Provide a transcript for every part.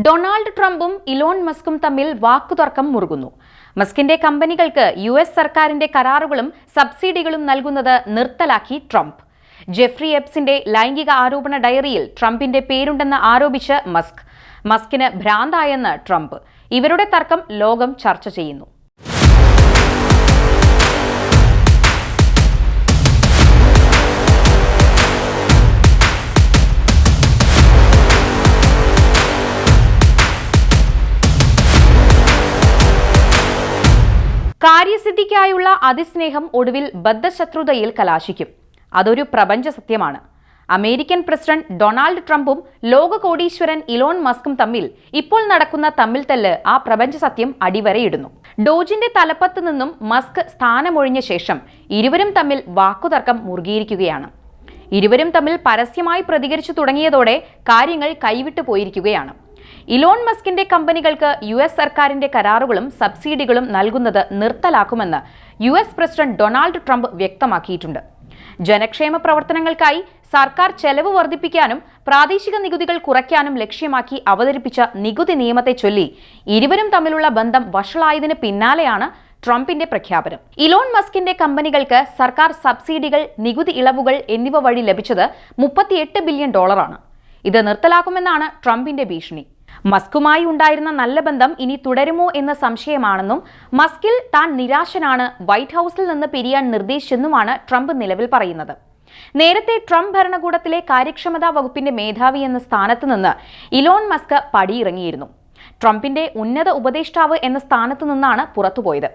Donald ട്രംപും Elon മസ്കും തമ്മിൽ വാക്കുതർക്കം മുറുകുന്നു. മസ്കിന്റെ കമ്പനികൾക്ക് യു എസ് സർക്കാരിന്റെ കരാറുകളും സബ്സിഡികളും നൽകുന്നത് നിർത്തലാക്കി ട്രംപ്. ജെഫ്രി എപ്സിന്റെ ലൈംഗിക ആരോപണ ഡയറിയിൽ ട്രംപിന്റെ പേരുണ്ടെന്ന് ആരോപിച്ച് മസ്ക്. മസ്കിന് ഭ്രാന്തായെന്ന് ട്രംപ്. ഇവരുടെ തർക്കം ലോകം ചർച്ച ചെയ്യുന്നു. കാര്യസിദ്ധിക്കായുള്ള അതിസ്നേഹം ഒടുവിൽ ബദ്ധശത്രുതയിൽ കലാശിക്കും. അതൊരു പ്രപഞ്ച സത്യമാണ്. അമേരിക്കൻ പ്രസിഡന്റ് ഡൊണാൾഡ് ട്രംപും ലോക കോടീശ്വരൻ ഇലോൺ മസ്കും തമ്മിൽ ഇപ്പോൾ നടക്കുന്ന തമ്മിൽ തല്ല് ആ പ്രപഞ്ച സത്യം അടിവരയിടുന്നു. ഡോജിന്റെ തലപ്പത്ത് നിന്നും മസ്ക് സ്ഥാനമൊഴിഞ്ഞ ശേഷം ഇരുവരും തമ്മിൽ വാക്കുതർക്കം മുറുകിയിരിക്കുകയാണ്. ഇരുവരും തമ്മിൽ പരസ്യമായി പ്രതികരിച്ചു തുടങ്ങിയതോടെ കാര്യങ്ങൾ കൈവിട്ടു പോയിരിക്കുകയാണ്. ഇലോൺ മസ്കിന്റെ കമ്പനികൾക്ക് യു എസ് സർക്കാരിന്റെ കരാറുകളും സബ്സിഡികളും നൽകുന്നത് നിർത്തലാക്കുമെന്ന് U S president Donald Trump വ്യക്തമാക്കിയിട്ടുണ്ട്. ജനക്ഷേമ പ്രവർത്തനങ്ങൾക്കായി സർക്കാർ ചെലവ് വർദ്ധിപ്പിക്കാനും പ്രാദേശിക നികുതികൾ കുറയ്ക്കാനും ലക്ഷ്യമാക്കി അവതരിപ്പിച്ച നികുതി നിയമത്തെ ചൊല്ലി ഇരുവരും തമ്മിലുള്ള ബന്ധം വഷളായതിന് പിന്നാലെയാണ് ട്രംപിന്റെ പ്രഖ്യാപനം. ഇലോൺ മസ്കിന്റെ കമ്പനികൾക്ക് സർക്കാർ സബ്സിഡികൾ നികുതി ഇളവുകൾ എന്നിവ വഴി ലഭിച്ചത് മുപ്പത്തിയെട്ട് ബില്യൺ ഡോളറാണ്. ഇത് നിർത്തലാക്കുമെന്നാണ് ട്രംപിന്റെ ഭീഷണി. മസ്കുമായി ഉണ്ടായിരുന്ന നല്ല ബന്ധം ഇനി തുടരുമോ എന്ന സംശയമാണെന്നും മസ്കിൽ താൻ നിരാശനാണ് വൈറ്റ് ഹൗസിൽ നിന്ന് പിരിയാൻ നിർദ്ദേശിച്ചെന്നുമാണ് ട്രംപ് നിലവിൽ പറയുന്നത്. നേരത്തെ ട്രംപ് ഭരണകൂടത്തിലെ കാര്യക്ഷമതാ വകുപ്പിന്റെ മേധാവി എന്ന സ്ഥാനത്ത് നിന്ന് ഇലോൺ മസ്ക് പടിയിറങ്ങിയിരുന്നു. ട്രംപിന്റെ ഉന്നത ഉപദേഷ്ടാവ് എന്ന സ്ഥാനത്ത് നിന്നാണ് പുറത്തുപോയത്.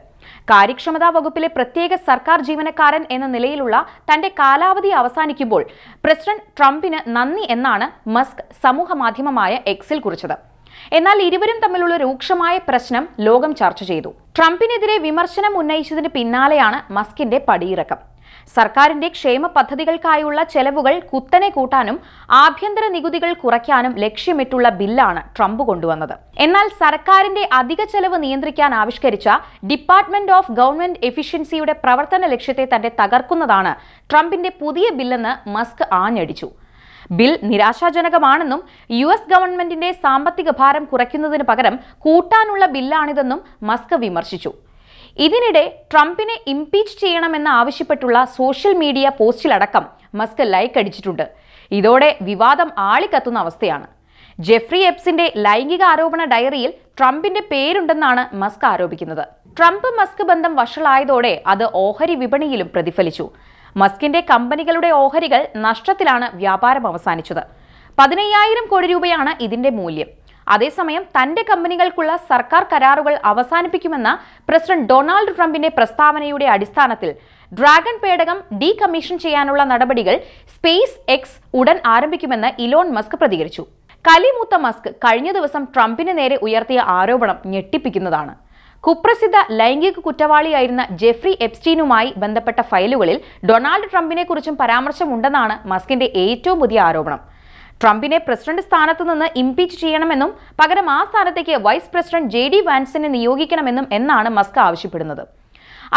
കാര്യക്ഷമതാ വകുപ്പിലെ പ്രത്യേക സർക്കാർ ജീവനക്കാരൻ എന്ന നിലയിലുള്ള തന്റെ കാലാവധി അവസാനിക്കുമ്പോൾ പ്രസിഡന്റ് ട്രംപിന് നന്ദി എന്നാണ് മസ്ക് സമൂഹമാധ്യമമായ എക്സിൽ കുറിച്ചത്. എന്നാൽ ഇരുവരും തമ്മിലുള്ള രൂക്ഷമായ പ്രശ്നം ലോകം ചർച്ച ചെയ്തു. ട്രംപിനെതിരെ വിമർശനം ഉന്നയിച്ചതിന് പിന്നാലെയാണ് മസ്കിന്റെ പടിയിറക്കം. സർക്കാരിന്റെ ക്ഷേമ പദ്ധതികൾക്കായുള്ള ചെലവുകൾ കുത്തനെ കൂട്ടാനും ആഭ്യന്തര നികുതികൾ കുറയ്ക്കാനും ലക്ഷ്യമിട്ടുള്ള ബില്ലാണ് ട്രംപ് കൊണ്ടുവന്നത്. എന്നാൽ സർക്കാരിന്റെ അധിക ചെലവ് നിയന്ത്രിക്കാൻ ആവിഷ്കരിച്ച ഡിപ്പാർട്ട്മെന്റ് ഓഫ് ഗവൺമെന്റ് എഫിഷ്യൻസിയുടെ പ്രവർത്തന ലക്ഷ്യത്തെ തന്നെ തകർക്കുന്നതാണ് ട്രംപിന്റെ പുതിയ ബില്ലെന്ന് മസ്ക് ആഞ്ഞടിച്ചു. ബിൽ നിരാശാജനകമാണെന്നും യു എസ് ഗവൺമെന്റിന്റെ സാമ്പത്തിക ഭാരം കുറയ്ക്കുന്നതിന് പകരം കൂട്ടാനുള്ള ബില്ലാണിതെന്നും മസ്ക് വിമർശിച്ചു. ഇതിനിടെ ട്രംപിനെ ഇംപീച്ച് ചെയ്യണമെന്ന് ആവശ്യപ്പെട്ടുള്ള സോഷ്യൽ മീഡിയ പോസ്റ്റിലടക്കം മസ്ക് ലൈക്ക് അടിച്ചിട്ടുണ്ട്. ഇതോടെ വിവാദം ആളിക്കത്തുന്ന അവസ്ഥയാണ്. ജെഫ്രി എപ്സിന്റെ ലൈംഗിക ആരോപണ ഡയറിയിൽ ട്രംപിന്റെ പേരുണ്ടെന്നാണ് മസ്ക് ആരോപിക്കുന്നത്. ട്രംപ് മസ്ക് ബന്ധം വഷളായതോടെ അത് ഓഹരി വിപണിയിലും പ്രതിഫലിച്ചു. മസ്കിന്റെ കമ്പനികളുടെ ഓഹരികൾ നഷ്ടത്തിലാണ് വ്യാപാരം അവസാനിച്ചത്. പതിനയ്യായിരം കോടി രൂപയാണ് ഇതിന്റെ മൂല്യം. അതേസമയം തന്റെ കമ്പനികൾക്കുള്ള സർക്കാർ കരാറുകൾ അവസാനിപ്പിക്കുമെന്ന പ്രസിഡന്റ് ഡൊണാൾഡ് ട്രംപിന്റെ പ്രസ്താവനയുടെ അടിസ്ഥാനത്തിൽ ഡ്രാഗൺ പേടകം ഡീകമ്മീഷൻ ചെയ്യാനുള്ള നടപടികൾ സ്പേസ് എക്സ് ഉടൻ ആരംഭിക്കുമെന്ന് ഇലോൺ മസ്ക് പ്രതികരിച്ചു. കലിമൂത്ത മസ്ക് കഴിഞ്ഞ ദിവസം ട്രംപിന് നേരെ ഉയർത്തിയ ആരോപണം ഞെട്ടിപ്പിക്കുന്നതാണ്. കുപ്രസിദ്ധ ലൈംഗിക കുറ്റവാളിയായിരുന്ന ജെഫ്രി എപ്സ്റ്റീനുമായി ബന്ധപ്പെട്ട ഫയലുകളിൽ ഡൊണാൾഡ് ട്രംപിനെ കുറിച്ചും പരാമർശമുണ്ടെന്നാണ് മസ്കിന്റെ ഏറ്റവും പുതിയ ആരോപണം. ട്രംപിനെ പ്രസിഡന്റ് സ്ഥാനത്തു നിന്ന് ഇംപീച്ച് ചെയ്യണമെന്നും പകരം ആ സ്ഥാനത്തേക്ക് വൈസ് പ്രസിഡന്റ് ജെ ഡി വാൻസിനെ നിയോഗിക്കണമെന്നും എന്നാണ് മസ്ക് ആവശ്യപ്പെടുന്നത്.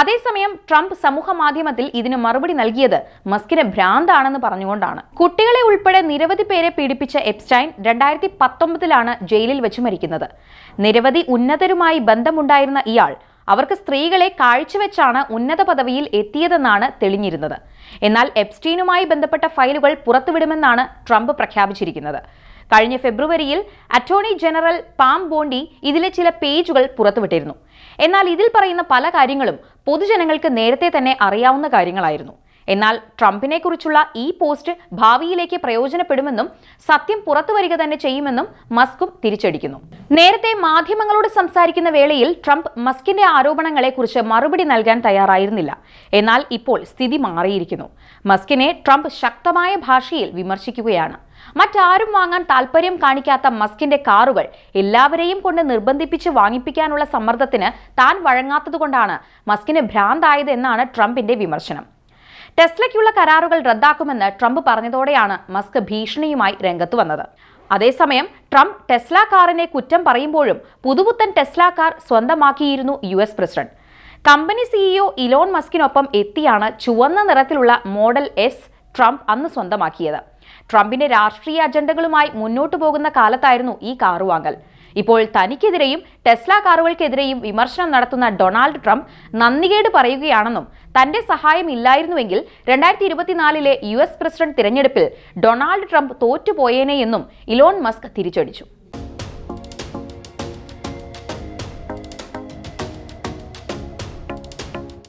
അതേസമയം ട്രംപ് സമൂഹ മാധ്യമത്തിൽ ഇതിന് മറുപടി നൽകിയത് മസ്കിന് ഭ്രാന്താണെന്ന് പറഞ്ഞുകൊണ്ടാണ്. കുട്ടികളെ ഉൾപ്പെടെ നിരവധി പേരെ പീഡിപ്പിച്ച എപ്സ്റ്റൈൻ രണ്ടായിരത്തി പത്തൊമ്പതിലാണ് ജയിലിൽ വെച്ച് മരിക്കുന്നത്. നിരവധി ഉന്നതരുമായി ബന്ധമുണ്ടായിരുന്ന ഇയാൾ അവർക്ക് സ്ത്രീകളെ കാഴ്ചവെച്ചാണ് ഉന്നത പദവിയിൽ എത്തിയതെന്നാണ് തെളിഞ്ഞിരുന്നത്. എന്നാൽ എപ്സ്റ്റീനുമായി ബന്ധപ്പെട്ട ഫയലുകൾ പുറത്തുവിടുമെന്നാണ് ട്രംപ് പ്രഖ്യാപിച്ചിരിക്കുന്നത്. കഴിഞ്ഞ ഫെബ്രുവരിയിൽ അറ്റോർണി ജനറൽ പാം ബോണ്ടി ഇതിലെ ചില പേജുകൾ പുറത്തുവിട്ടിരുന്നു. എന്നാൽ ഇതിൽ പറയുന്ന പല കാര്യങ്ങളും പൊതുജനങ്ങൾക്ക് നേരത്തെ തന്നെ അറിയാവുന്ന കാര്യങ്ങളായിരുന്നു. എന്നാൽ ട്രംപിനെ കുറിച്ചുള്ള ഈ പോസ്റ്റ് ഭാവിയിലേക്ക് പ്രയോജനപ്പെടുമെന്നും സത്യം പുറത്തു വരിക തന്നെ ചെയ്യുമെന്നും മസ്കും തിരിച്ചടിക്കുന്നു. നേരത്തെ മാധ്യമങ്ങളോട് സംസാരിക്കുന്ന വേളയിൽ ട്രംപ് മസ്കിന്റെ ആരോപണങ്ങളെ കുറിച്ച് മറുപടി നൽകാൻ തയ്യാറായിരുന്നില്ല. എന്നാൽ ഇപ്പോൾ സ്ഥിതി മാറിയിരിക്കുന്നു. മസ്കിനെ ട്രംപ് ശക്തമായ ഭാഷയിൽ വിമർശിക്കുകയാണ്. മറ്റാരും വാങ്ങാൻ താല്പര്യം കാണിക്കാത്ത മസ്കിന്റെ കാറുകൾ എല്ലാവരെയും കൊണ്ട് നിർബന്ധിപ്പിച്ച് വാങ്ങിപ്പിക്കാനുള്ള സമ്മർദ്ദത്തിന് താൻ വഴങ്ങാത്തതുകൊണ്ടാണ് മസ്കിന് ഭ്രാന്തായത് എന്നാണ് ട്രംപിന്റെ വിമർശനം. ടെസ്ലയ്ക്കുള്ള കരാറുകൾ റദ്ദാക്കുമെന്ന് ട്രംപ് പറഞ്ഞതോടെയാണ് മസ്ക് ഭീഷണിയുമായി രംഗത്ത് വന്നത്. അതേസമയം ട്രംപ് ടെസ്ല കാറിനെ കുറ്റം പറയുമ്പോഴും പുതുപുത്തൻ ടെസ്ല കാർ സ്വന്തമാക്കിയിരുന്നു U S president. Company CEO Elon മസ്കിനൊപ്പം എത്തിയാണ് ചുവന്ന നിറത്തിലുള്ള മോഡൽ എസ് ട്രംപ് അന്ന് സ്വന്തമാക്കിയത്. ട്രംപിന്റെ രാഷ്ട്രീയ അജണ്ടകളുമായി മുന്നോട്ടു പോകുന്ന കാലത്തായിരുന്നു ഈ കാറു വാങ്ങൽ. ഇപ്പോൾ തനിക്കെതിരെയും ടെസ്ല കാറുകൾക്കെതിരെയും വിമർശനം നടത്തുന്ന ഡൊണാൾഡ് ട്രംപ് നന്ദികേട് പറയുകയാണെന്നും തന്റെ സഹായം ഇല്ലായിരുന്നുവെങ്കിൽ രണ്ടായിരത്തി ഇരുപത്തിനാലിലെ യു എസ് പ്രസിഡന്റ് തിരഞ്ഞെടുപ്പിൽ ഡൊണാൾഡ് ട്രംപ് തോറ്റുപോയേനെ എന്നും ഇലോൺ മസ്ക് തിരിച്ചടിച്ചു.